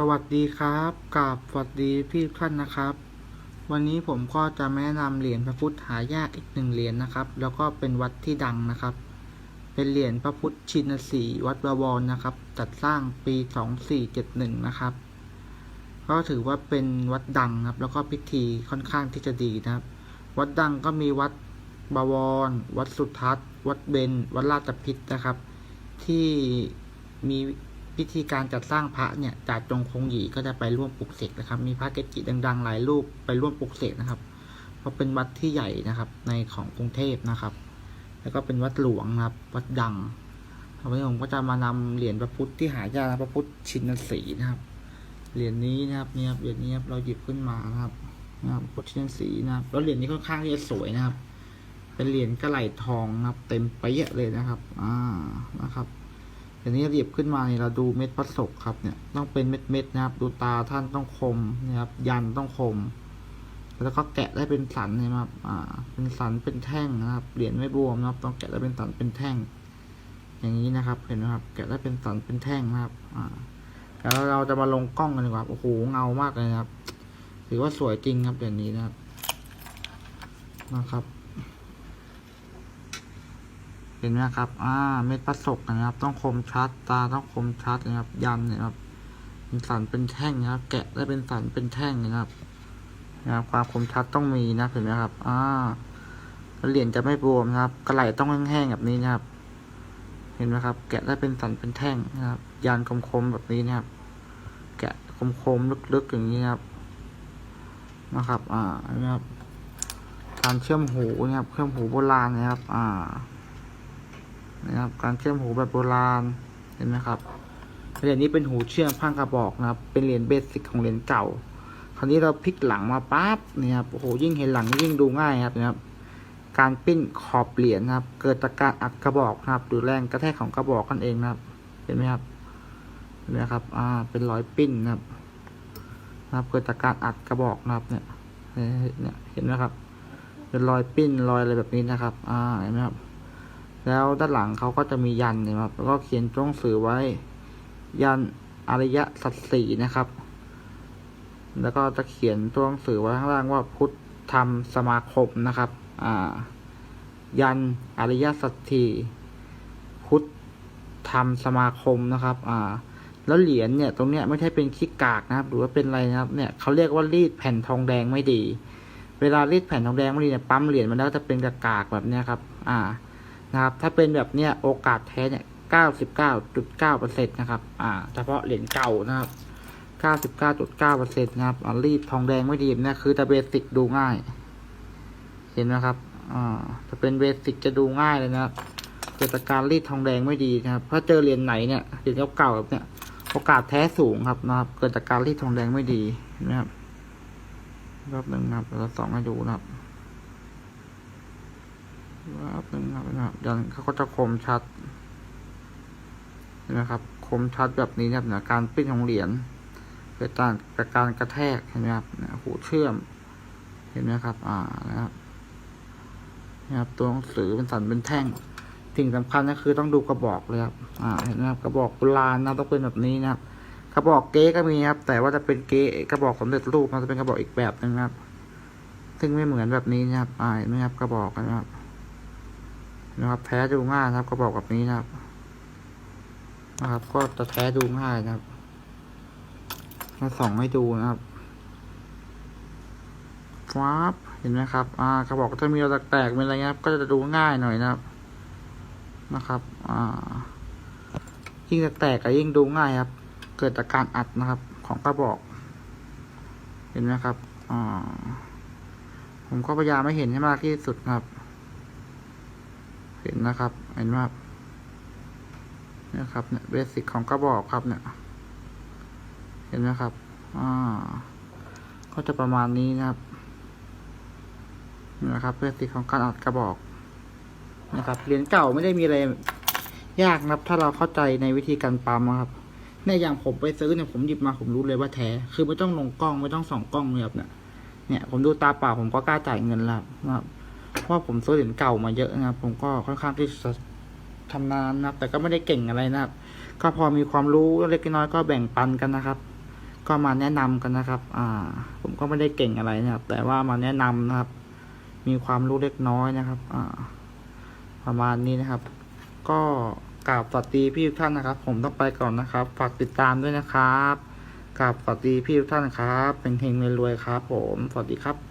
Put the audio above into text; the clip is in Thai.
สวัสดีครับกับสวัสดีพี่ท่านนะครับ วันนี้ผมก็จะแนะนำเหรียญพระพุทธหายากอีกหนึ่งเหรียญนะครับ แล้วก็เป็นวัดที่ดังนะครับ เป็นเหรียญพระพุทธชินสีวัดบวรนะครับ จัดสร้างปีสองสี่เจ็ดหนึ่งนะครับ ก็ถือว่าเป็นวัดดังครับ แล้วก็พิธีค่อนข้างที่จะดีนะครับ วัดดังก็มีวัดบวร วัดสุทัศน์ วัดเบญวัดราชพิษนะครับ ที่มี พิธีการจัดสร้างพระเนี่ยจากจงคงหยีก็จะไปร่วมปลุกเสกนะครับ มีพระเกจิดัง ๆ หลายรูปไปร่วมปลุกเสกนะครับ เพราะเป็นวัดที่ใหญ่นะครับ ในของกรุงเทพนะครับ แล้วก็เป็นวัดหลวงนะครับ วัดดังวันนี้ผมก็จะมานำเหรียญพระพุทธที่หายากนะพระพุทธชินสีนะครับ เหรียญนี้นะครับเนี่ยเหรียญนี้ครับเราหยิบขึ้นมานะครับนะครับพระพุทธชินสีนะครับ แล้วเหรียญนี้ค่อนข้างที่จะสวยนะครับ เป็นเหรียญกระไหลทองนะครับ เต็มไปเยอะเลยนะครับ อ่านะครับ เดี๋ยวนี้หยิบขึ้นมาเนี่ยเราดูเม็ดประสบครับเนี่ยต้องเป็นเม็ดเม็ดๆนะครับ ดูตาท่านต้องคมนะครับ ยันต้องคม แล้วก็แกะได้เป็นสันนะครับอ่า เป็นสันเป็นแท่งนะครับเหรียญไม่บวมนะครับ ต้องแกะได้เป็นสันเป็นแท่ง อย่างนี้นะครับ เห็นไหมครับ แกะได้เป็นสันเป็นแท่งนะครับ อ่า แล้วเราจะมาลงกล้องกันดีกว่าโอ้โหเงามากเลยนะครับถือว่าสวยจริงครับเหรียญนี้นะครับนะครับ เห็นไหมครับอ่าเม็ดประสบนะครับ ต้องคมชัด ตาต้องคมชัดนะครับ ยันเนี่ยครับเป็นสันเป็นแท่งนะครับ แกะได้เป็นสันเป็นแท่งนะครับนะครับ ความคมชัดต้องมีนะเห็นไหมครับ อ่าเหรียญจะไม่บวมนะครับ กระไหลต้องแห้งๆแบบนี้นะครับ เห็นไหมครับ แกะได้เป็นสันเป็นแท่งนะครับยันคมๆแบบนี้นะครับ แกะคมๆลึกๆอย่างนี้นะครับ นะครับ อ่านะครับ การเชื่อมหูนะครับ เชื่อมหูโบราณนะครับ อ่า นะครับ การเชื่อมหูแบบโบราณเห็นไหมครับเหรียญนี้เป็นหูเชื่อมพังกระบอกนะครับ เป็นเหรียญเบสิกของเหรียญเก่า คราวนี้เราพลิกหลังมาปั๊บเนี่ยครับโอ้โหยิ่งเห็นหลังยิ่งดูง่ายครับนะครับ การปิ้นขอบเหรียญนะครับ เกิดจากการอัดกระบอกนะครับ หรือแรงกระแทกของกระบอกนั่นเองนะครับ เห็นไหมครับเห็นไหมครับ อ่า เป็นรอยปิ้นนะครับนะครับ เกิดจากการอัดกระบอกนะครับเนี่ย เนี่ย เห็นไหมครับ เป็นรอยปิ้นรอยอะไรแบบนี้นะครับ อ่า เห็นไหมครับ แล้วด้านหลังเขาก็จะมียันนะครับ แล้วก็เขียนตัวหนังสื่อไว้ ยันอริยสัจสี่นะครับ แล้วก็จะเขียนตัวหนังสื่อไว้ข้างล่างว่าพุทธธรรมสมาคมนะครับ อ่า ยันอริยสัจสี่พุทธธรรมสมาคมนะครับ อ่า แล้วเหรียญเนี่ยตรงเนี้ยไม่ใช่เป็นขี้กากนะครับ หรือว่าเป็นอะไรนะครับ เนี่ยเขาเรียกว่ารีดแผ่นทองแดงไม่ดี เวลารีดแผ่นทองแดงไม่ดีเนี่ยปั๊มเหรียญมันแล้วจะเป็นกากๆแบบเนี้ยครับ อ่า นะครับ ถ้าเป็นแบบเนี้ยโอกาสแท้เนี่ย99.9%นะครับ อ่า เฉพาะเหรียญเก่านะครับ99.9%นะครับอ่ารีดทองแดงไม่ดีเนี่ยคือแต่เบสิกดูง่าย เห็นไหมครับ อ่าถ้าเป็นเบสิกจะดูง่ายเลยนะครับเกิดจากการรีดทองแดงไม่ดีนะครับ ถ้าเจอเหรียญไหนเนี่ยเหรียญเก่าๆแบบเนี้ยโอกาสแท้สูงครับนะครับ เกิดจากการรีดทองแดงไม่ดีนไหมครับรอบหนึ่งนะครับเราส่องให้ดูนะครับหนึ่งครับนะครับ ยันเขาก็จะคมชัดเห็นะครับ คมชัดแบบนี้นะครับเนี่ยการปิ้นของเหรียญเกิดจากากการกระแทกเห็นไหมครับเนี่ยหูเชื่อม เห็นไหมครับ อ่านะครับนะครับตัวหนังสือเป็นสันเป็นแท่ง สิ่งสำคัญก็คือต้องดูกระบอกเลยครับ อ่า เห็นไหมครับกระบอกโบราณนะต้องเป็นแบบนี้นะครับ กระบอกเก๊ก็มีครับ แต่ว่าจะเป็นเก๊กระบอกสำเร็จรูปมันจะเป็นกระบอกอีกแบบหนึงนะครับ ซึ่งไม่เหมือนแบบนี้นะครับ อ่าเห็นไหมครับกระบอกนะครับ นะครับแท้ดูง่ายนะครับก็บอกแบบนี้นะครับ นะครับ ก็จะแท้ดูง่ายนะครับมาส่องให้ดูนะครับฟ้าบเห็นไหมครับ อ่ากระบอกก็จะมีรอยแตกๆมีอะไรเงี้ยครับก็จะดูง่ายหน่อยนะครับ นะครับ อ่า ยิ่งแตกก็ยิ่งดูง่ายครับ เกิดจากการอัดนะครับ ของกระบอก เห็นไหมครับ อ่า ผมก็พยายามไม่เห็นให้มากที่สุดนะครับ ห็นนะครับ เห็นไหมครับเนี่ยครับเนี่ยเบสิกของกระบอกครับเนี่ย เห็นไหมครับอ่าก็จะประมาณนี้นะครับนี่นะครับเบสิกของการอัดกระบอกนะครับเหรียญเก่าไม่ได้มีอะไรยากนะครับ ถ้าเราเข้าใจในวิธีการปั๊มครับเนี่ยอย่างผมไปซื้อเนี่ยผมหยิบมาผมรู้เลยว่าแท้ คือไม่ต้องลงกล้องไม่ต้องส่องกล้องเลยครับเนี่ยเนี่ยผมดูตาเปล่าผมก็กล้าจ่ายเงินแล้วนะครับ ราะผมซื้อเหรียญเก่ามาเยอะนะครับ ผมก็ค่อนข้างที่จะทำนานนะครับ แต่ก็ไม่ได้เก่งอะไรนะครับ ก็พอมีความรู้เล็กน้อยก็แบ่งปันกันนะครับ ก็มาแนะนำกันนะครับ อ่า ผมก็ไม่ได้เก่งอะไรนะครับ แต่ว่ามาแนะนำนะครับ มีความรู้เล็กน้อยนะครับ อ่า ประมาณนี้นะครับ ก็กราบสวัสดีพี่ทุกท่านนะครับ ผมต้องไปก่อนนะครับ ฝากติดตามด้วยนะครับกราบสวัสดีพี่ทุกท่านครับเป็นเฮงรวยๆครับ ผม สวัสดีครับ